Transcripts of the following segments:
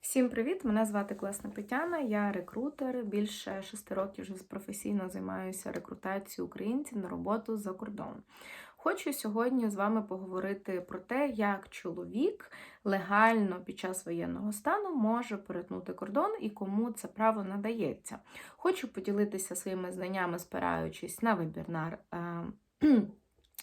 Всім привіт! Мене звати Класна Тетяна, я рекрутер. Більше шести років вже професійно займаюся рекрутацією українців на роботу за кордон. Хочу сьогодні з вами поговорити про те, як чоловік легально під час воєнного стану може перетнути кордон і кому це право надається. Хочу поділитися своїми знаннями, спираючись на вебінар. е,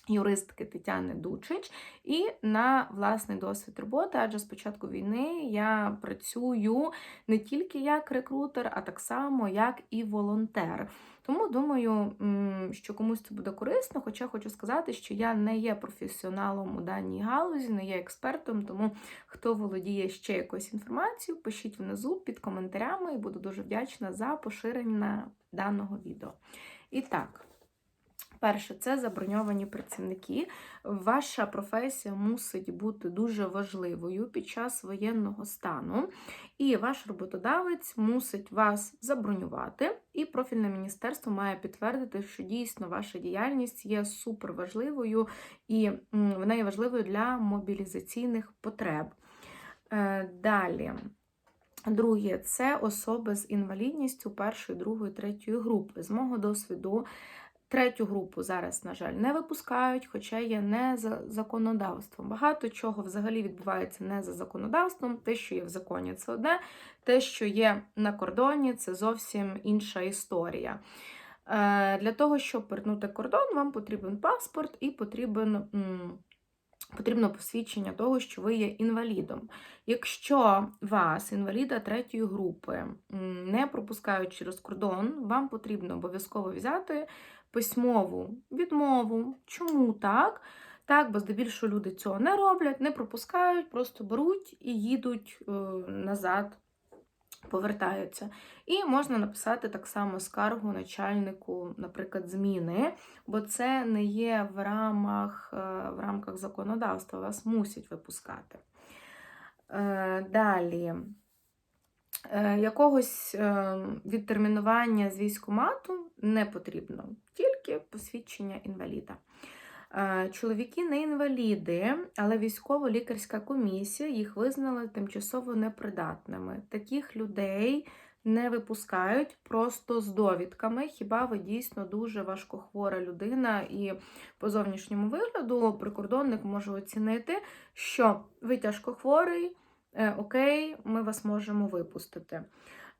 юристки Тетяни Дучич і на власний досвід роботи, адже з початку війни я працюю не тільки як рекрутер, а так само як і волонтер. Тому думаю, що комусь це буде корисно, хоча хочу сказати, що я не є професіоналом у даній галузі, не є експертом, тому хто володіє ще якоюсь інформацією, пишіть внизу під коментарями і буду дуже вдячна за поширення даного відео. І так. Перше, це заброньовані працівники. Ваша професія мусить бути дуже важливою під час воєнного стану, і ваш роботодавець мусить вас забронювати, і профільне міністерство має підтвердити, що дійсно ваша діяльність є суперважливою і вона є важливою для мобілізаційних потреб. Е, далі. Друге, це особи з інвалідністю першої, другої, третьої групи. З мого досвіду, Третю групу зараз, на жаль, не випускають, хоча є не за законодавством. Багато чого взагалі відбувається не за законодавством. Те, що є в законі, це одне, те, що є на кордоні, це зовсім інша історія. Е, Для того, щоб перетнути кордон, вам потрібен паспорт і потрібен. Потрібно посвідчення того, що ви є інвалідом. Якщо вас, інваліда третьої групи, не пропускають через кордон, вам потрібно обов'язково взяти письмову відмову. Чому так? Так, бо здебільшого люди цього не роблять, не пропускають, просто беруть і їдуть е, назад, повертаються. І можна написати так само скаргу начальнику, наприклад, зміни, бо це не є в рамках, е, в рамках законодавства, вас мусять випускати. Е, далі. Е, якогось е, відтермінування з військомату не потрібно, тільки посвідчення інваліда. Е, чоловіки не інваліди, але військово-лікарська комісія їх визнала тимчасово непридатними. Таких людей не випускають просто з довідками. Хіба ви дійсно дуже важкохвора людина, і по зовнішньому вигляду прикордонник може оцінити, що ви тяжкохворий. Е, окей, ми вас можемо випустити.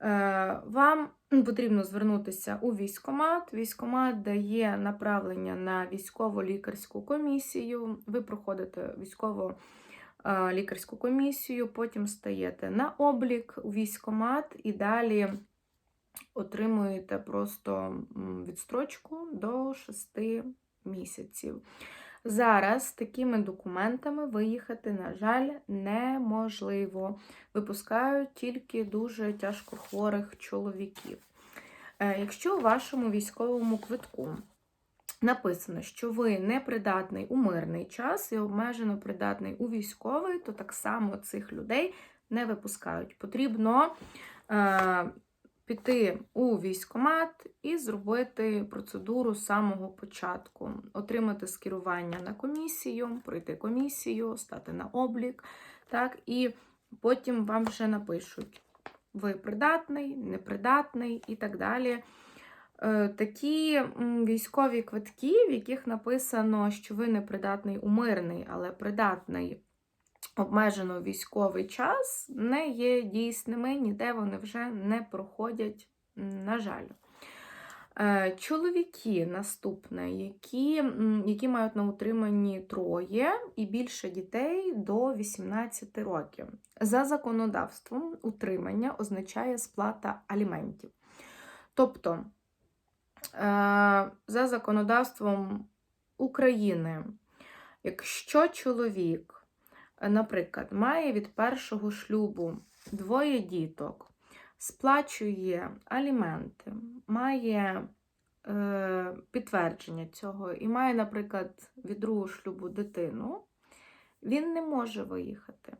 Е, вам потрібно звернутися у військомат. Військомат дає направлення на військово-лікарську комісію. Ви проходите військово-лікарську комісію, потім стаєте на облік у військомат і далі отримуєте просто відстрочку до 6 місяців. Зараз такими документами виїхати, на жаль, неможливо. Випускають тільки дуже тяжкохворих чоловіків. Е, якщо у вашому військовому квитку написано, що ви непридатний у мирний час і обмежено придатний у військовий, то так само цих людей не випускають. Потрібно е, піти у військомат і зробити процедуру з самого початку, отримати скерування на комісію, пройти комісію, стати на облік, так, і потім вам вже напишуть, ви придатний, непридатний і так далі. Е, такі військові квитки, в яких написано, що ви не придатний у мирний, але придатний обмежено військовий час не є дійсними, ніде вони вже не проходять, на жаль. Е, чоловіки наступне, які які мають на утриманні троє і більше дітей до 18 років. За законодавством, утримання означає сплата аліментів. Тобто, е, за законодавством України, якщо чоловік наприклад, має від першого шлюбу двоє діток, сплачує аліменти, має е, підтвердження цього і має, наприклад, від другого шлюбу дитину, він не може виїхати.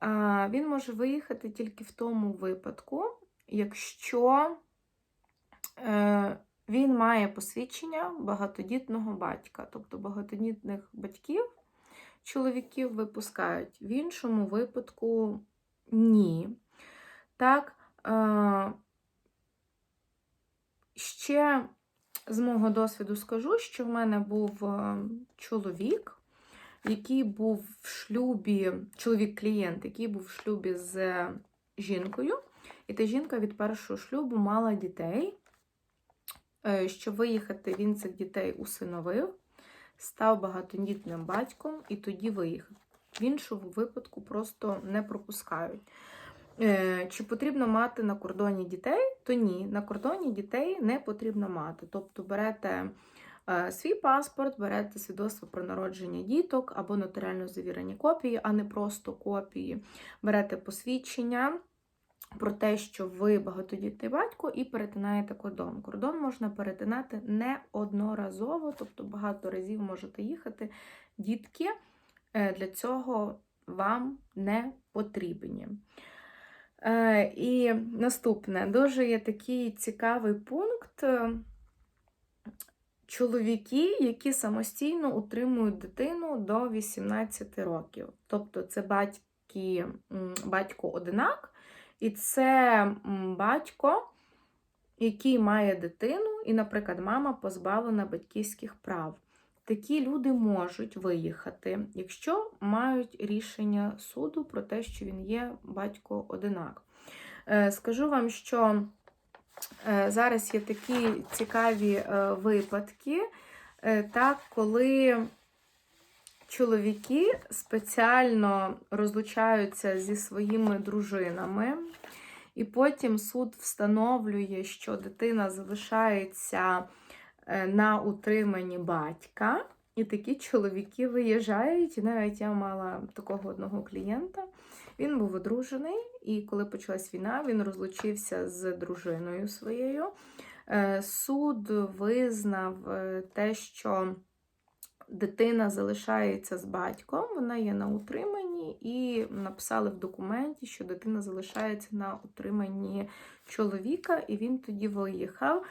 А, Він може виїхати тільки в тому випадку, якщо е, він має посвідчення багатодітного батька, тобто багатодітних батьків чоловіків випускають. В іншому випадку ні. Так, е, ще з мого досвіду скажу, що в мене був е, чоловік, який був в шлюбі, чоловік-клієнт, який був в шлюбі з жінкою, і та жінка від першого шлюбу мала дітей. Е, Щоб виїхати, він цих дітей усиновив, став багатодітним батьком і тоді виїхав. В іншому випадку просто не пропускають. Е, Чи потрібно мати на кордоні дітей? То ні, на кордоні дітей не потрібно мати. Тобто берете е, свій паспорт, берете свідоцтво про народження діток або нотаріально завірені копії, а не просто копії. Берете посвідчення про те, що ви багатодітний батько, і перетинаєте кордон. Кордон можна перетинати неодноразово, тобто багато разів можете їхати. Дітки е, для цього вам не потрібні. Е, І наступне, дуже є такий цікавий пункт. Чоловіки, які самостійно утримують дитину до 18 років. Тобто це батьки, батько-одинак, і це батько, який має дитину, і, наприклад, мама позбавлена батьківських прав. Такі люди можуть виїхати, якщо мають рішення суду про те, що він є батько-одинак. Е, Скажу вам, що е, зараз є такі цікаві е, випадки, так, коли чоловіки спеціально розлучаються зі своїми дружинами, і потім суд встановлює, що дитина залишається е, на утриманні батька. І такі чоловіки виїжджають. Навіть я мала такого одного клієнта. Він був одружений, і коли почалась війна, він розлучився з дружиною своєю. Е, Суд визнав е, те, що дитина залишається з батьком, вона є на утриманні, і написали в документі, що дитина залишається на утриманні чоловіка, і він тоді виїхав.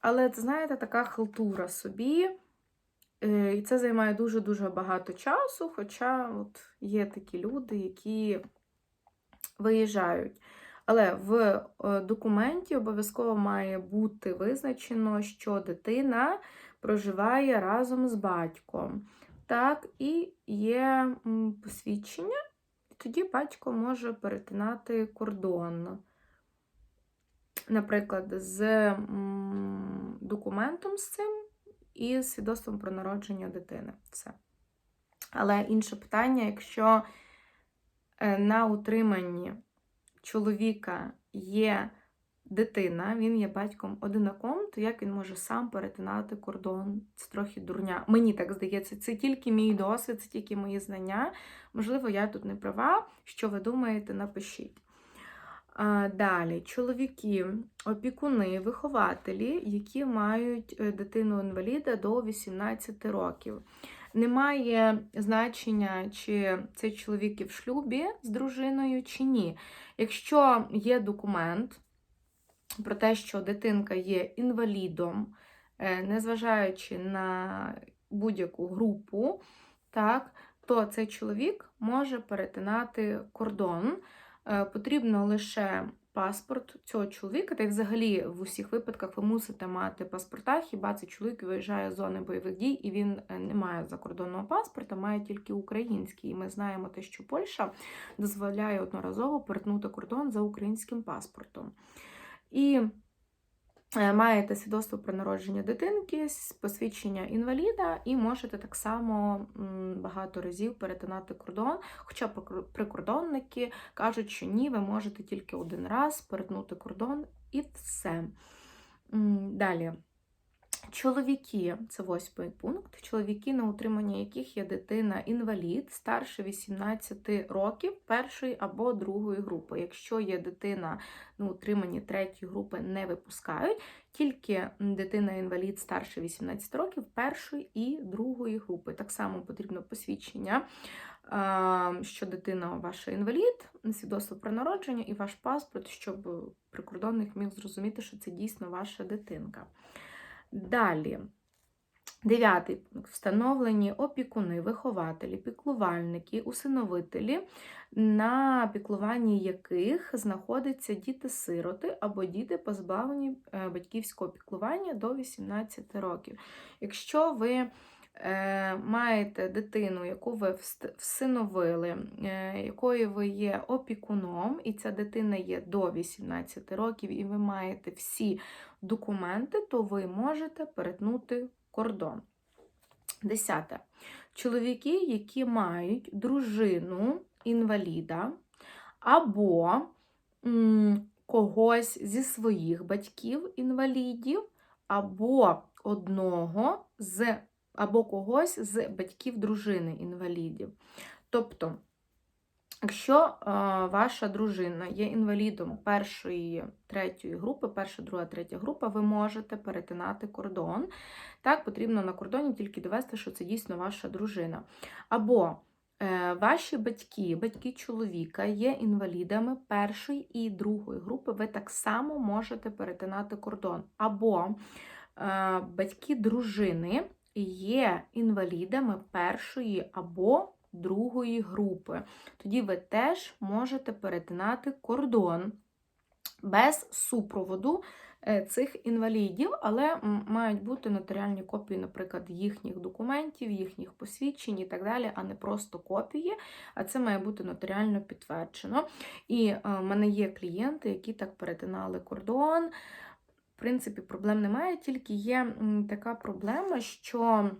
Але, знаєте, така халтура собі. Е, І це займає дуже-дуже багато часу, хоча от є такі люди, які виїжджають. Але в е, документі обов'язково має бути визначено, що дитина проживає разом з батьком. Так, і є посвідчення, і тоді батько може перетинати кордон. Наприклад, з документом з цим і з свідоцтвом про народження дитини. Все. Але інше питання, якщо е, на утриманні чоловіка є дитина, він є батьком одинаком, то як він може сам перетинати кордон? Це трохи дурня. Мені так здається, це тільки мій досвід, це тільки мої знання. Можливо, я тут не права. Що ви думаєте, напишіть. Далі, чоловіки, опікуни, вихователі, які мають е, дитину-інваліда до 18 років. Немає значення, чи цей чоловік в шлюбі з дружиною, чи ні. Якщо є документ про те, що дитинка є інвалідом, е, незважаючи на будь-яку групу, так, то цей чоловік може перетинати кордон. Е, Потрібно лише паспорт цього чоловіка, та й взагалі в усіх випадках ви мусите мати паспорта, хіба цей чоловік виїжджає з зони бойових дій і він е, не має закордонного паспорта, має тільки український. І ми знаємо те, що Польща дозволяє одноразово перетнути кордон за українським паспортом. І е, маєте свідоцтво про народження дитинки, посвідчення інваліда, і можете так само багато разів перетинати кордон. Хоча прикордонники кажуть, що ні, ви можете тільки один раз перетнути кордон і все. Далі. Чоловіки, це восьмий пункт. Чоловіки, на утримання яких є дитина-інвалід старше 18 років першої або другої групи. Якщо є дитина на утриманні третьої групи, не випускають, тільки дитина-інвалід старше 18 років першої і другої групи. Так само потрібно посвідчення, що дитина ваша інвалід, свідоцтво про народження і ваш паспорт, щоб прикордонник міг зрозуміти, що це дійсно ваша дитинка. Далі. Дев'ятий пункт. Встановлені опікуни, вихователі, піклувальники, усиновителі, на піклуванні яких знаходяться діти-сироти або діти, позбавлені е, батьківського піклування до 18 років. Якщо ви маєте дитину, яку ви всиновили, е, якою ви є опікуном, і ця дитина є до 18 років, і ви маєте всі документи, то ви можете перетнути кордон. Десяте. Чоловіки, які мають дружину інваліда або когось зі своїх батьків інвалідів, або одного з або когось з батьків дружини інвалідів. Тобто, якщо е, ваша дружина є інвалідом першої, третьої групи, перша, друга, третя група, ви можете перетинати кордон. Так, потрібно на кордоні тільки довести, що це дійсно ваша дружина. Або е, ваші батьки, батьки чоловіка є інвалідами першої і другої групи, ви так само можете перетинати кордон. Або е, батьки дружини є інвалідами першої або другої групи. Тоді ви теж можете перетинати кордон без супроводу е, цих інвалідів, але мають бути нотаріальні копії, наприклад, їхніх документів, їхніх посвідчень і так далі, а не просто копії, а це має бути нотаріально підтверджено. І е, в мене є клієнти, які так перетинали кордон. В принципі, проблем немає, тільки є така проблема, що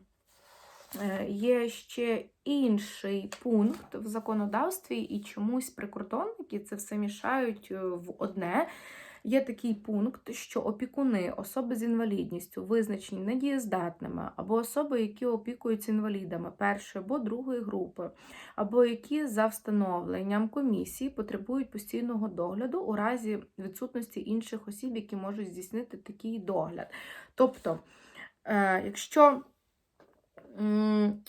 е, є ще інший пункт в законодавстві, і чомусь прикордонники це все мішають е, в одне. Є такий пункт, що опікуни, особи з інвалідністю, визначені недієздатними, або особи, які опікуються інвалідами першої або другої групи, або які за встановленням комісії потребують постійного догляду у разі відсутності інших осіб, які можуть здійснити такий догляд. Тобто, е, якщо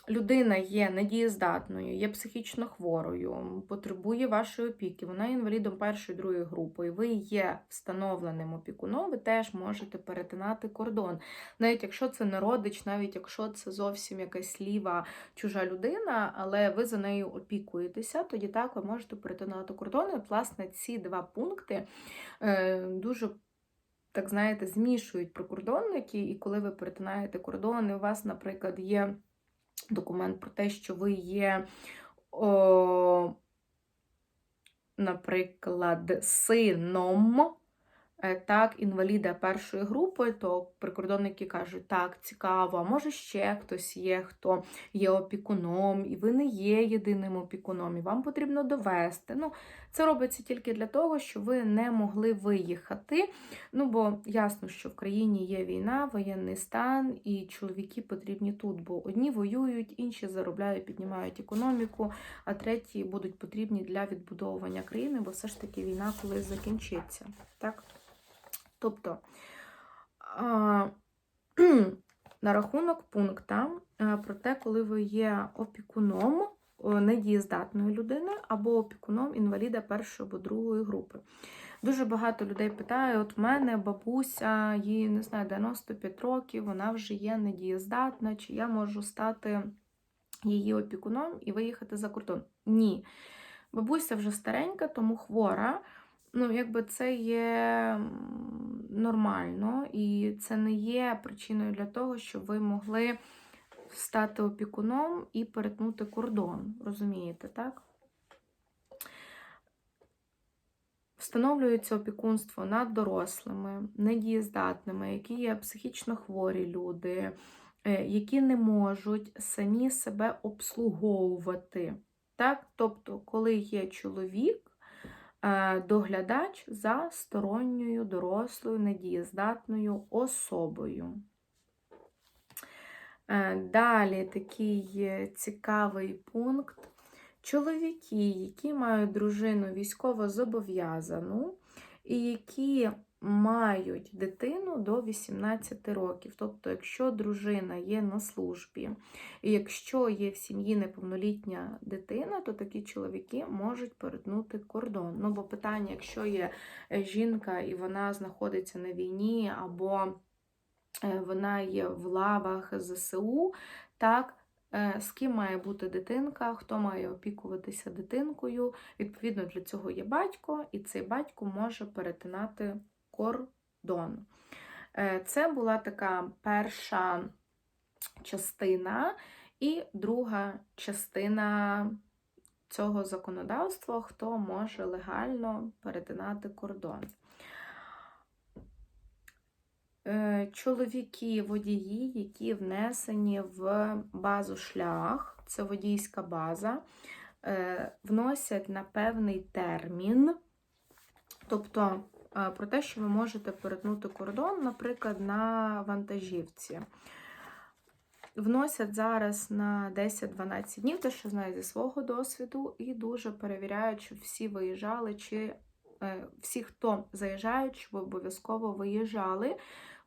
людина є недієздатною, є психічно хворою, потребує вашої опіки, вона є інвалідом першої другої групи, і ви є встановленим опікуном, ви теж можете перетинати кордон. Навіть якщо це не родич, навіть якщо це зовсім якась ліва чужа людина, але ви за нею опікуєтеся, тоді так ви можете перетинати кордон. І, власне, ці два пункти е, дуже. Так, знаєте, змішують прикордонники, і коли ви перетинаєте кордон, і у вас, наприклад, є документ про те, що ви є, о, наприклад, сином так, інваліда першої групи, то прикордонники кажуть, так, цікаво, а може ще хтось є, хто є опікуном, і ви не є єдиним опікуном, і вам потрібно довести. Ну, Це робиться тільки для того, щоб ви не могли виїхати. Ну, бо ясно, що в країні є війна, воєнний стан, і чоловіки потрібні тут, бо одні воюють, інші заробляють, піднімають економіку, а треті будуть потрібні для відбудовування країни, бо все ж таки війна колись закінчиться. Так? Тобто, на рахунок пункта е, про те, коли ви є опікуном недієздатної людини або опікуном інваліда першої або другої групи. Дуже багато людей питає: от в мене бабуся, їй не знаю, 95 років, вона вже є недієздатна, чи я можу стати її опікуном і виїхати за кордон? Ні. Бабуся вже старенька, тому хвора. Ну, якби це є нормально, і це не є причиною для того, щоб ви могли стати опікуном і перетнути кордон. Розумієте, так? Встановлюється опікунство над дорослими, недієздатними, які є психічно хворі люди, е, які не можуть самі себе обслуговувати. Так? Тобто, коли є чоловік, доглядач за сторонньою дорослою недієздатною особою. Е, Далі такий е, цікавий пункт. Чоловіки, які мають дружину військово зобов'язану, і які мають дитину до 18 років. Тобто, якщо дружина є на службі, і якщо є в сім'ї неповнолітня дитина, то такі чоловіки можуть перетнути кордон. Ну, бо питання, якщо є е, жінка і вона знаходиться на війні або е, вона є в лавах ЗСУ. Так, е, з ким має бути дитинка, хто має опікуватися дитинкою. Відповідно, для цього є батько, і цей батько може перетинати кордон. Е, Це була така перша частина, і друга частина цього законодавства, хто може легально перетинати кордон. Е, Чоловіки, водії, які внесені в базу шлях, це водійська база, е, вносять на певний термін, тобто про те, що ви можете перетнути кордон, наприклад, на вантажівці. Вносять зараз на 10-12 днів, те, що знаю зі свого досвіду, і дуже перевіряють, щоб всі виїжджали, чи е, всі, хто заїжджають, щоб обов'язково виїжджали,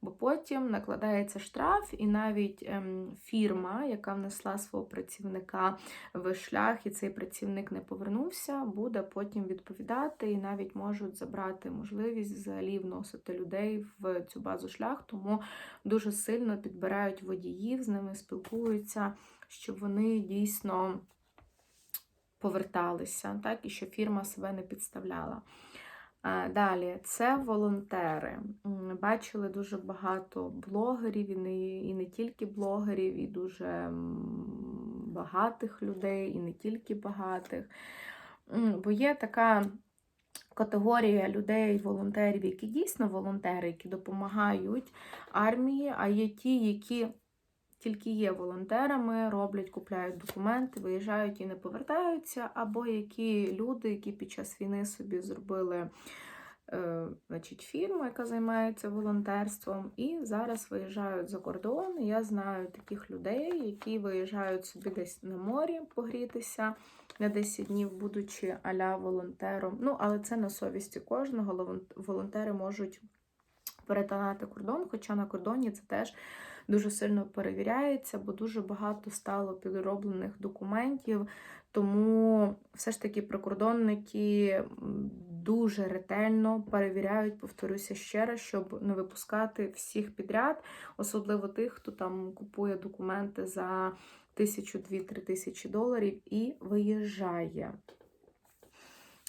бо потім накладається штраф, і навіть ем, фірма, яка внесла свого працівника в шлях, і цей працівник не повернувся, буде потім відповідати і навіть можуть забрати можливість взагалі вносити людей в цю базу шлях, тому дуже сильно підбирають водіїв, з ними спілкуються, щоб вони дійсно поверталися, так, і щоб фірма себе не підставляла. Далі, це волонтери. Бачили дуже багато блогерів, і не тільки блогерів, і дуже багатих людей, і не тільки багатих. Бо є така категорія людей, волонтерів, які дійсно волонтери, які допомагають армії, а є ті, які тільки є волонтерами, роблять, купляють документи, виїжджають і не повертаються, або які люди, які під час війни собі зробили е, значить, фірму, яка займається волонтерством, і зараз виїжджають за кордон. Я знаю таких людей, які виїжджають собі десь на морі погрітися на 10 днів, будучи аля волонтером. Ну, але це на совісті кожного. Волон- Волонтери можуть перетинати кордон, хоча на кордоні це теж дуже сильно перевіряється, бо дуже багато стало підроблених документів. Тому все ж таки прикордонники дуже ретельно перевіряють, повторюся ще раз, щоб не випускати всіх підряд, особливо тих, хто там купує документи за тисячу, дві-три тисячі доларів і виїжджає.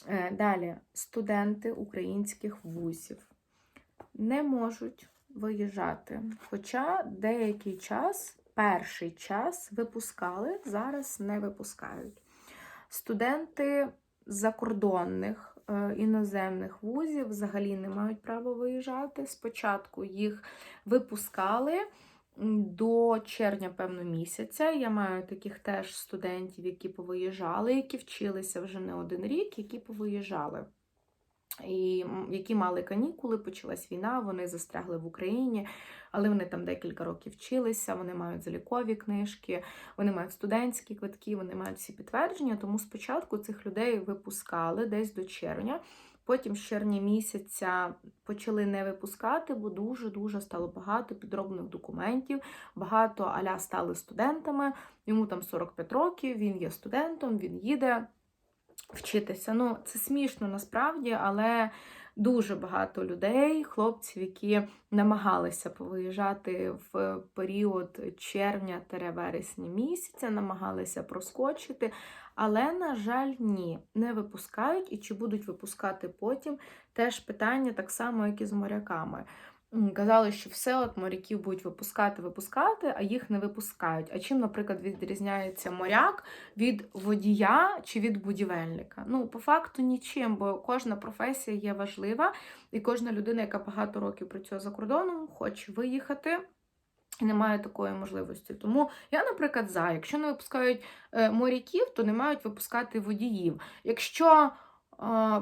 Е, Далі, студенти українських вузів не можуть виїжджати. Хоча деякий час, перший час випускали, зараз не випускають. Студенти закордонних е, іноземних вузів взагалі не мають права виїжджати. Спочатку їх випускали до червня, певно, місяця. Я маю таких теж студентів, які повиїжджали, які вчилися вже не один рік, які повиїжджали. І які мали канікули, почалась війна, вони застрягли в Україні, але вони там декілька років вчилися, вони мають залікові книжки, вони мають студентські квитки, вони мають всі підтвердження. Тому спочатку цих людей випускали десь до червня. Потім з червня місяця почали не випускати, бо дуже-дуже стало багато підроблених документів. Багато аля стали студентами. Йому там 45 років, він є студентом, він їде вчитися. Ну, це смішно насправді, але дуже багато людей, хлопців, які намагалися повиїжджати в період червня-вересня місяця, намагалися проскочити. Але, на жаль, ні, не випускають і чи будуть випускати потім теж питання так само, як і з моряками. Казали, що все, от моряків будуть випускати, випускати, а їх не випускають. А чим, наприклад, відрізняється моряк від водія чи від будівельника? Ну, по факту нічим, бо кожна професія є важлива, і кожна людина, яка багато років працює за кордоном, хоче виїхати. І немає такої можливості. Тому я, наприклад, за, якщо не випускають е, моряків, то не мають випускати водіїв. Якщо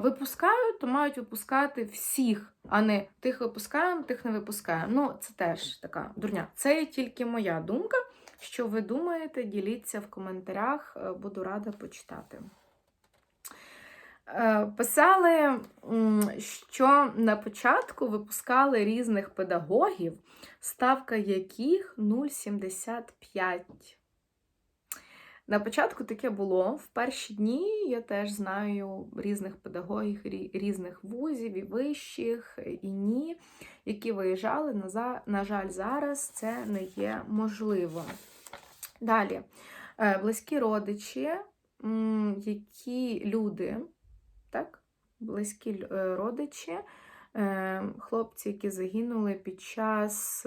випускають, то мають випускати всіх, а не тих випускаємо, тих не випускаємо. Ну, це теж така дурня. Це тільки моя думка. Що ви думаєте, діліться в коментарях, е, буду рада почитати. Е, Писали, що на початку випускали різних педагогів, ставка яких 0,75. На початку таке було. В перші дні я теж знаю різних педагогів, різних вузів і вищих, і ні, які виїжджали. На, жаль, зараз це не є можливо. Далі, Е, близькі родичі, які люди, так? Близькі е, родичі, е, хлопці, які загинули під час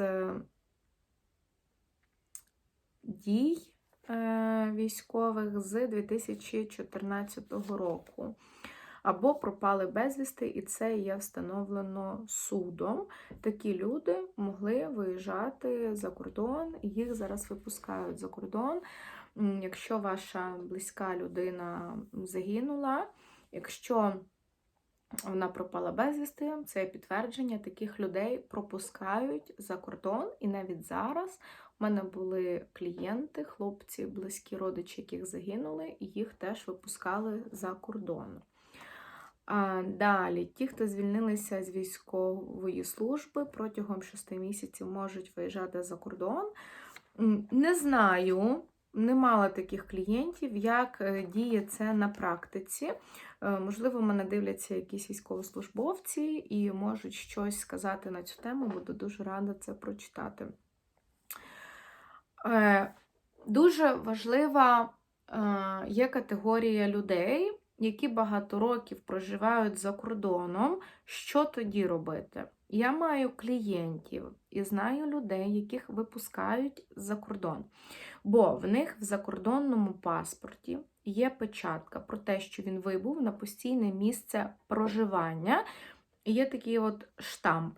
дій військових з 2014 року. Або пропали безвісти, і це є встановлено судом. Такі люди могли виїжджати за кордон, їх зараз випускають за кордон. Якщо ваша близька людина загинула, якщо вона пропала безвісти, це підтвердження, таких людей пропускають за кордон, і навіть зараз у мене були клієнти, хлопці, близькі родичі, яких загинули, і їх теж випускали за кордон. А, далі, ті, хто звільнилися з військової служби протягом 6 місяців можуть виїжджати за кордон. Не знаю, не мала таких клієнтів, як е, діє це на практиці. Е, Можливо, мене дивляться якісь військовослужбовці і можуть щось сказати на цю тему. Буду дуже рада це прочитати. Е, Дуже важлива е, є категорія людей, які багато років проживають за кордоном. Що тоді робити? Я маю клієнтів і знаю людей, яких випускають за кордон. Бо в них в закордонному паспорті є печатка про те, що він вибув на постійне місце проживання. Є такий от штамп.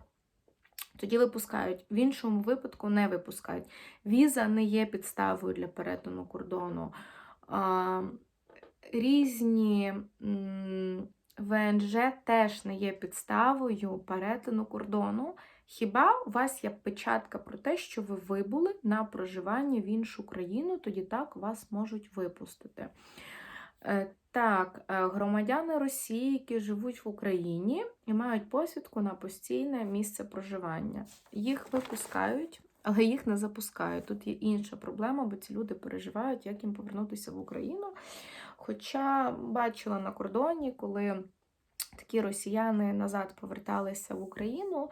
Тоді випускають, в іншому випадку не випускають. Віза не є підставою для перетину кордону. Різні ВНЖ теж не є підставою перетину кордону. Хіба у вас є печатка про те, що ви вибули на проживання в іншу країну, тоді так вас можуть випустити. Так, е, громадяни Росії, які живуть в Україні і мають посвідку на постійне місце проживання. Їх випускають, але їх не запускають. Тут є інша проблема, бо ці люди переживають, як їм повернутися в Україну. Хоча бачила на кордоні, коли такі росіяни назад поверталися в Україну,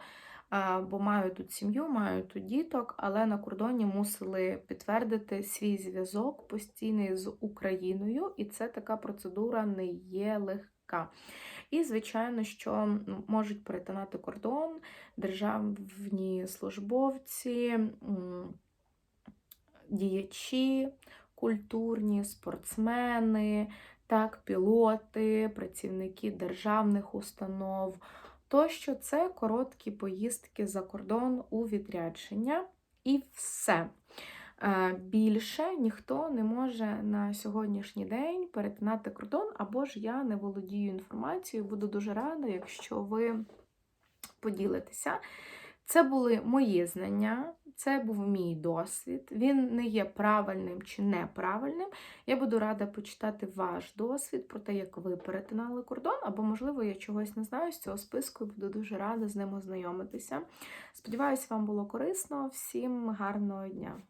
бо мають тут сім'ю, мають тут діток, але на кордоні мусили підтвердити свій зв'язок постійний з Україною, і це така процедура не є легка. І, звичайно, що можуть перетинати кордон державні службовці, діячі культурні, спортсмени, так, пілоти, працівники державних установ. Тощо це короткі поїздки за кордон у відрядження і все. Е, Більше ніхто не може на сьогоднішній день перетинати кордон, або ж я не володію інформацією. Буду дуже рада, якщо ви поділитеся. Це були мої знання, це був мій досвід. Він не є правильним чи неправильним. Я буду рада почитати ваш досвід про те, як ви перетинали кордон, або, можливо, я чогось не знаю з цього списку і буду дуже рада з ним ознайомитися. Сподіваюся, вам було корисно. Всім гарного дня!